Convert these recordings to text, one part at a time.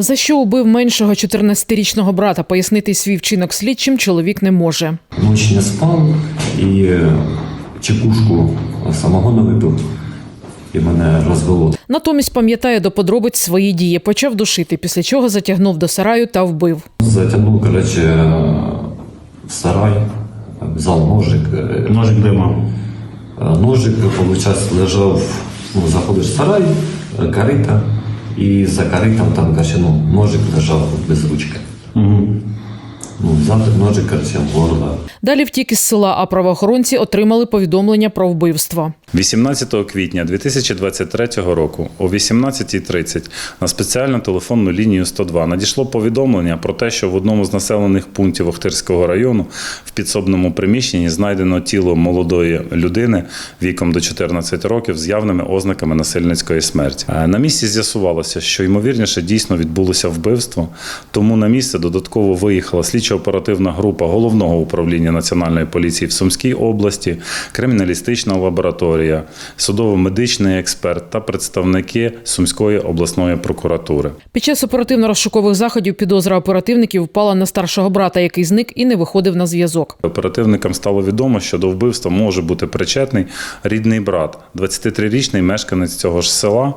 За що убив меншого 14-річного брата, пояснити свій вчинок слідчим чоловік не може. Ночь не спав і е, чекушку самогону випив, і мене розвело. Натомість пам'ятає до подробиць свої дії, почав душити, після чого затягнув до сараю та вбив. Затягнув, коротше, в сарай, взяв ножик. е, Ножик де мав? Е, Ножик, виходить, лежав, ну, заходиш в сарай, карита, і за каритом там, каже, ну, ножик лежав без ручки. Угу. Ну, Завтра ножик, короче, в горло. Далі втік із села, а правоохоронці отримали повідомлення про вбивство. 18 квітня 2023 року о 18.30 на спеціальну телефонну лінію 102 надійшло повідомлення про те, що в одному з населених пунктів Охтирського району в підсобному приміщенні знайдено тіло молодої людини віком до 14 років з явними ознаками насильницької смерті. Е, На місці з'ясувалося, що ймовірніше дійсно відбулося вбивство, тому на місце додатково виїхала слідчо-оперативна група головного управління національної поліції в Сумській області, криміналістична лабораторія, судово-медичний експерт та представники Сумської обласної прокуратури. Під час оперативно-розшукових заходів підозра оперативників впала на старшого брата, який зник і не виходив на зв'язок. Оперативникам стало відомо, що до вбивства може бути причетний рідний брат, 23-річний мешканець цього ж села,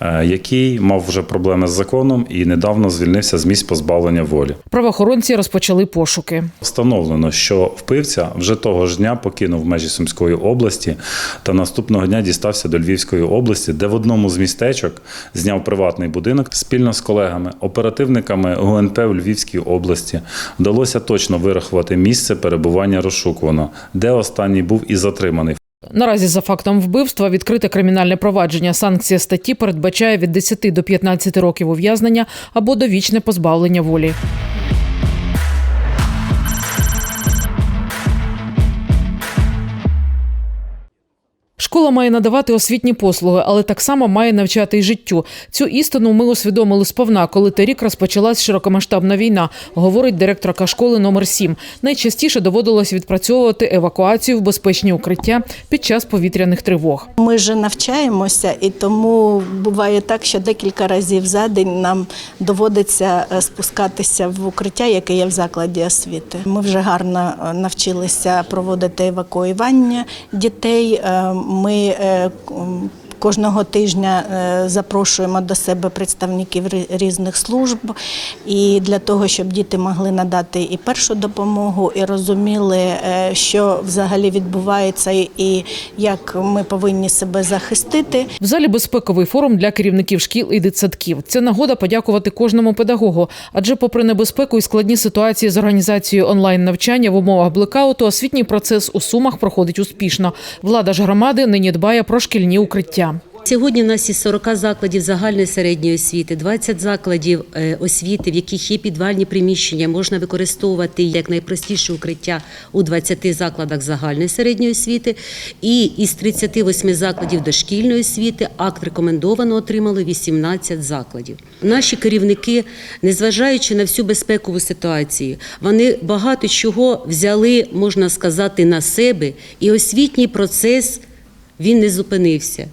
е, який мав вже проблеми з законом і недавно звільнився з місць позбавлення волі. Правоохоронці розпочали пошуки. Встановлено, що вбивця вже того ж дня покинув межі Сумської області та наступного дня дістався до Львівської області, де в одному з містечок зняв приватний будинок спільно з колегами, оперативниками ГУНП в Львівській області. Вдалося точно вирахувати місце перебування розшукуваного, де останній був і затриманий. Наразі за фактом вбивства відкрите кримінальне провадження. Санкція статті передбачає від 10 до 15 років ув'язнення або довічне позбавлення волі. Школа має надавати освітні послуги, але так само має навчати й життю. Цю істину ми усвідомили сповна, коли торік розпочалась широкомасштабна війна, говорить директорка школи номер 7 Найчастіше доводилось відпрацьовувати евакуацію в безпечні укриття під час повітряних тривог. Ми ж навчаємося, і тому буває так, що декілька разів за день нам доводиться е, спускатися в укриття, яке є в закладі освіти. Ми вже гарно е, навчилися проводити евакуювання дітей. Ми е, Кожного тижня е, запрошуємо до себе представників різних служб, і для того, щоб діти могли надати і першу допомогу, і розуміли, е, що взагалі відбувається, і як ми повинні себе захистити. В залі безпековий форум для керівників шкіл і дитсадків. Це нагода подякувати кожному педагогу. Адже, попри небезпеку і складні ситуації з організацією онлайн навчання в умовах блекауту, освітній процес у сумах проходить успішно. Влада ж громади нині дбає про шкільні укриття. Сьогодні у нас із 40 закладів загальної середньої освіти, 20 закладів е, освіти, в яких є підвальні приміщення, можна використовувати як найпростіше укриття у 20 закладах загальної середньої освіти. І із 38 закладів дошкільної освіти акт рекомендовано отримали 18 закладів. Наші керівники, незважаючи на всю безпекову ситуацію, вони багато чого взяли, можна сказати, на себе, і освітній процес він не зупинився.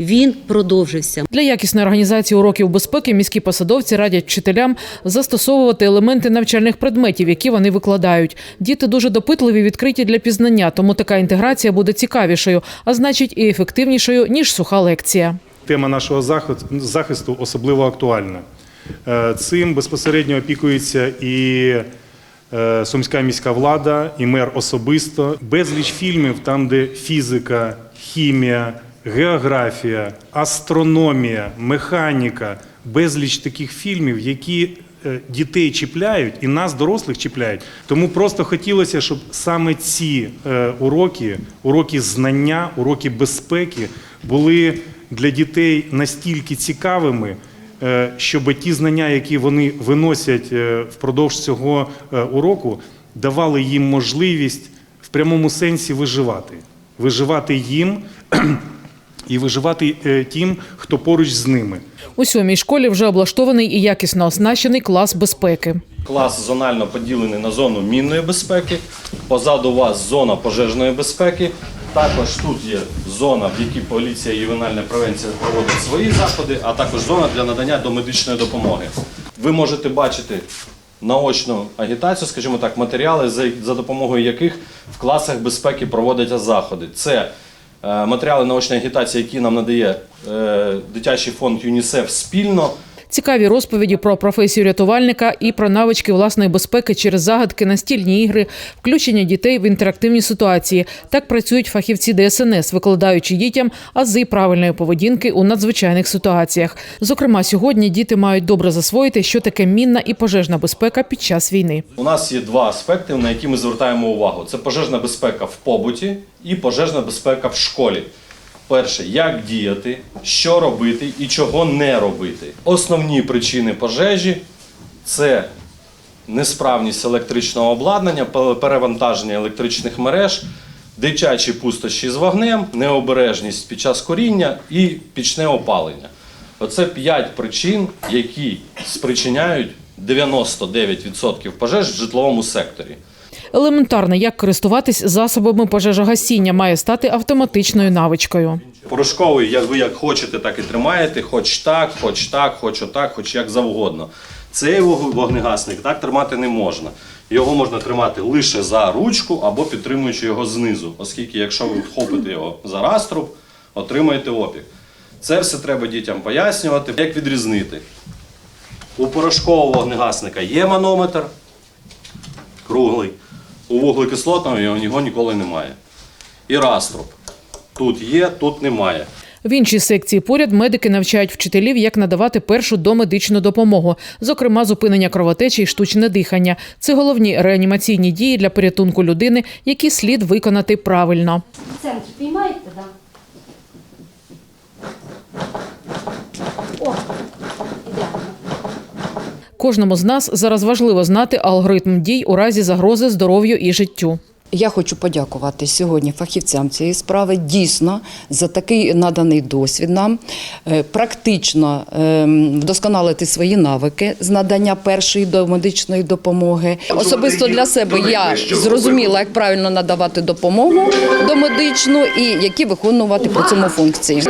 Він продовжився. Для якісної організації уроків безпеки міські посадовці радять вчителям застосовувати елементи навчальних предметів, які вони викладають. Діти дуже допитливі, відкриті для пізнання, тому така інтеграція буде цікавішою, а значить і ефективнішою ніж суха лекція. Тема нашого захисту- особливо актуальна. Е, Цим безпосередньо опікується і е, сумська міська влада, і мер особисто. Безліч фільмів, там, де фізика, хімія, географія, астрономія, механіка, безліч таких фільмів, які е, дітей чіпляють і нас, дорослих, чіпляють. Тому просто хотілося, щоб саме ці е, уроки, уроки знання, уроки безпеки були для дітей настільки цікавими, е, щоб ті знання, які вони виносять впродовж цього уроку, давали їм можливість в прямому сенсі виживати. Виживати їм і виживати е, тим, хто поруч з ними. У сьомій школі вже облаштований і якісно оснащений клас безпеки. Клас зонально поділений на зону мінної безпеки. Позаду вас зона пожежної безпеки. Також тут є зона, в якій поліція і ювенальна превенція проводить свої заходи, а також зона для надання домедичної допомоги. Ви можете бачити наочну агітацію, скажімо так, матеріали, за, допомогою яких в класах безпеки проводяться заходи. Це матеріали наочної агітації, які нам надає е, дитячий фонд ЮНІСЕФ спільно. Цікаві розповіді про професію рятувальника і про навички власної безпеки через загадки, настільні ігри, включення дітей в інтерактивні ситуації. Так працюють фахівці ДСНС, викладаючи дітям ази правильної поведінки у надзвичайних ситуаціях. Зокрема, сьогодні діти мають добре засвоїти, що таке мінна і пожежна безпека під час війни. У нас є два аспекти, на які ми звертаємо увагу: це пожежна безпека в побуті і пожежна безпека в школі. Перше, як діяти, що робити і чого не робити. Основні причини пожежі це несправність електричного обладнання, перевантаження електричних мереж, дитячі пустощі з вогнем, необережність під час коріння і пічне опалення. Оце п'ять причин, які спричиняють 99% пожеж в житловому секторі. Елементарно, як користуватись засобами пожежогасіння, має стати автоматичною навичкою. Порошковий, як ви як хочете, так і тримаєте, хоч так, хоч так, хоч отак, хоч як завгодно. Цей вогнегасник так тримати не можна. Його можна тримати лише за ручку або підтримуючи його знизу, оскільки якщо ви вхопите його за раструб, отримаєте опік. Це все треба дітям пояснювати, як відрізнити. У порошкового вогнегасника є манометр, круглий. У вуглекислотного його, ніколи немає. І раструб. Тут є, тут немає. В іншій секції поряд медики навчають вчителів, як надавати першу домедичну допомогу, зокрема зупинення кровотечі і штучне дихання. Це головні реанімаційні дії для порятунку людини, які слід виконати правильно. Центр піймаєте, да? О. Кожному з нас зараз важливо знати алгоритм дій у разі загрози здоров'ю і життю. Я хочу подякувати сьогодні фахівцям цієї справи дійсно за такий наданий досвід нам, Е, практично ем, вдосконалити свої навики з надання першої домедичної допомоги. Особисто для себе я зрозуміла, як правильно надавати допомогу домедичну і які виконувати при цьому функції.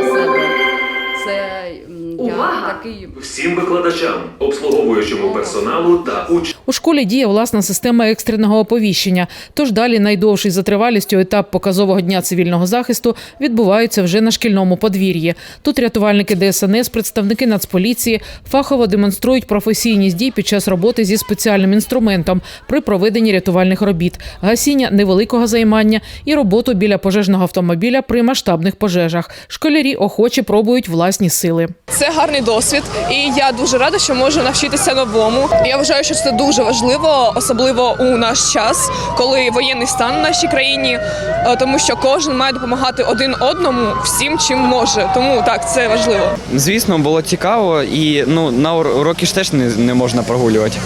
Такий всім викладачам, обслуговуючому персоналу та учням. У школі діє власна система екстреного оповіщення. Тож далі найдовший за тривалістю етап показового дня цивільного захисту відбувається вже на шкільному подвір'ї. Тут рятувальники ДСНС, представники Нацполіції фахово демонструють професійність дій під час роботи зі спеціальним інструментом при проведенні рятувальних робіт, гасіння невеликого займання і роботу біля пожежного автомобіля при масштабних пожежах. Школярі охоче пробують власні сили. Це гарний досвід, і я дуже рада, що можу навчитися новому. Я вважаю, що це дуже важливо, особливо у наш час, коли воєнний стан в нашій країні, е, тому що кожен має допомагати один одному всім, чим може. Тому так це важливо. Звісно, було цікаво, і ну на уроки ж теж не, не можна прогулювати.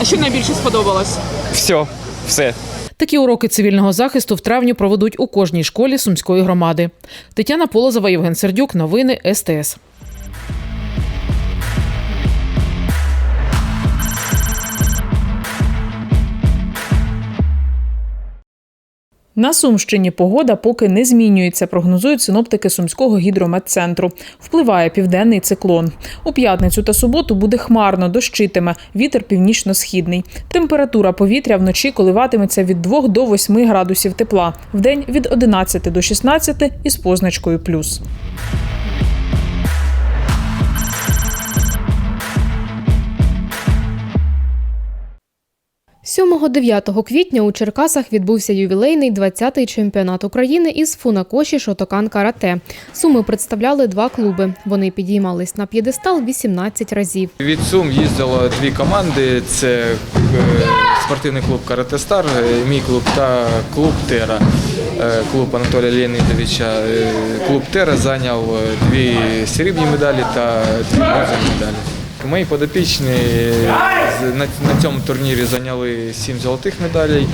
А що найбільше сподобалось? Все, все. Такі уроки цивільного захисту в травні проведуть у кожній школі сумської громади. Тетяна Полозова, Євген Сердюк. Новини СТС. На Сумщині погода поки не змінюється, прогнозують синоптики Сумського гідрометцентру. Впливає південний циклон. У п'ятницю та суботу буде хмарно, дощитиме, вітер північно-східний. Температура повітря вночі коливатиметься від 2 до 8 градусів тепла, вдень від 11 до 16 із позначкою плюс. 7-9 квітня у Черкасах відбувся ювілейний 20-й чемпіонат України із фунакоші Шотокан Карате. Суми представляли два клуби. Вони підіймались на п'єдестал 18 разів. Від Сум їздило дві команди: це е, спортивний клуб Карате Стар, е, мій клуб та клуб Тера. е, клуб Анатолія Леонідовича. Клуб Тера зайняв дві срібні медалі та дві бронзові медалі. Мої подопічні на, на цьому турнірі зайняли сім золотих медалей,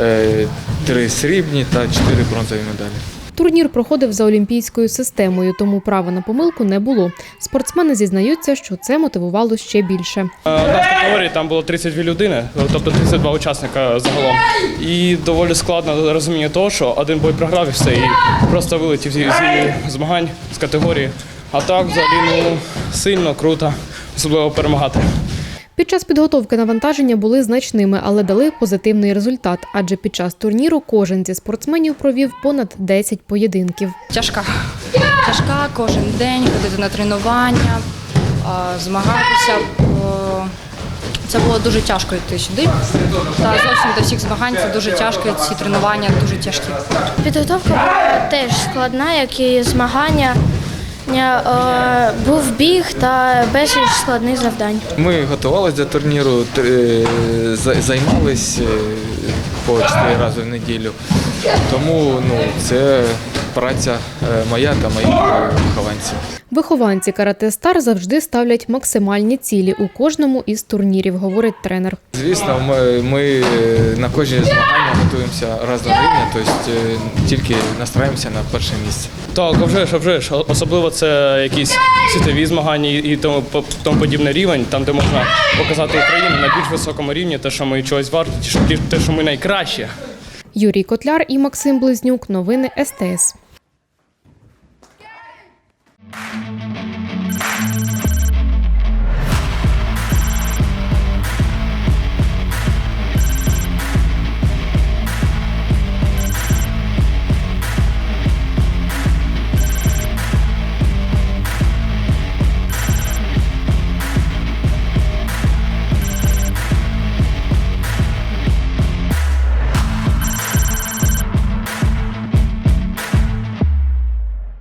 е, три срібні та чотири бронзові медалі. Турнір проходив за олімпійською системою, тому права на помилку не було. Спортсмени зізнаються, що це мотивувало ще більше. Одна з категорій там було 32 людини, тобто 32 учасника загалом. І доволі складно розуміння того, що один бой програв і все, і просто вилетів зі, зі змагань з категорії. А так взагалі ну, сильно, круто, особливо перемагати. Під час підготовки навантаження були значними, але дали позитивний результат, адже під час турніру кожен зі спортсменів провів понад 10 поєдинків. Тяжка. Тяжка кожен день ходити на тренування, змагатися. Це було дуже тяжко йти сюди. Та зовсім до всіх змагань це дуже тяжко. Ці тренування дуже тяжкі. Підготовка була теж складна, як і змагання. Е, Був біг та безліч складних завдань. Ми готувалися до турніру, е, займались е, по 4 рази в неділю. Тому ну, це праця моя та моїх вихованців. Вихованці карате Стар завжди ставлять максимальні цілі у кожному із турнірів, говорить тренер. Звісно, ми, ми е, на кожні змагання готуємося раз до рівня, тобто тільки настраємося на перше місце. Так, вже ж, вже ж. Особливо це якісь світові змагання і- тому, по- тому подібний рівень, там, де можна показати Україну на більш високому рівні, те, що ми чогось варті, ті- те, що ми найкращі. Юрій Котляр і Максим Близнюк. Новини СТС. Thank you.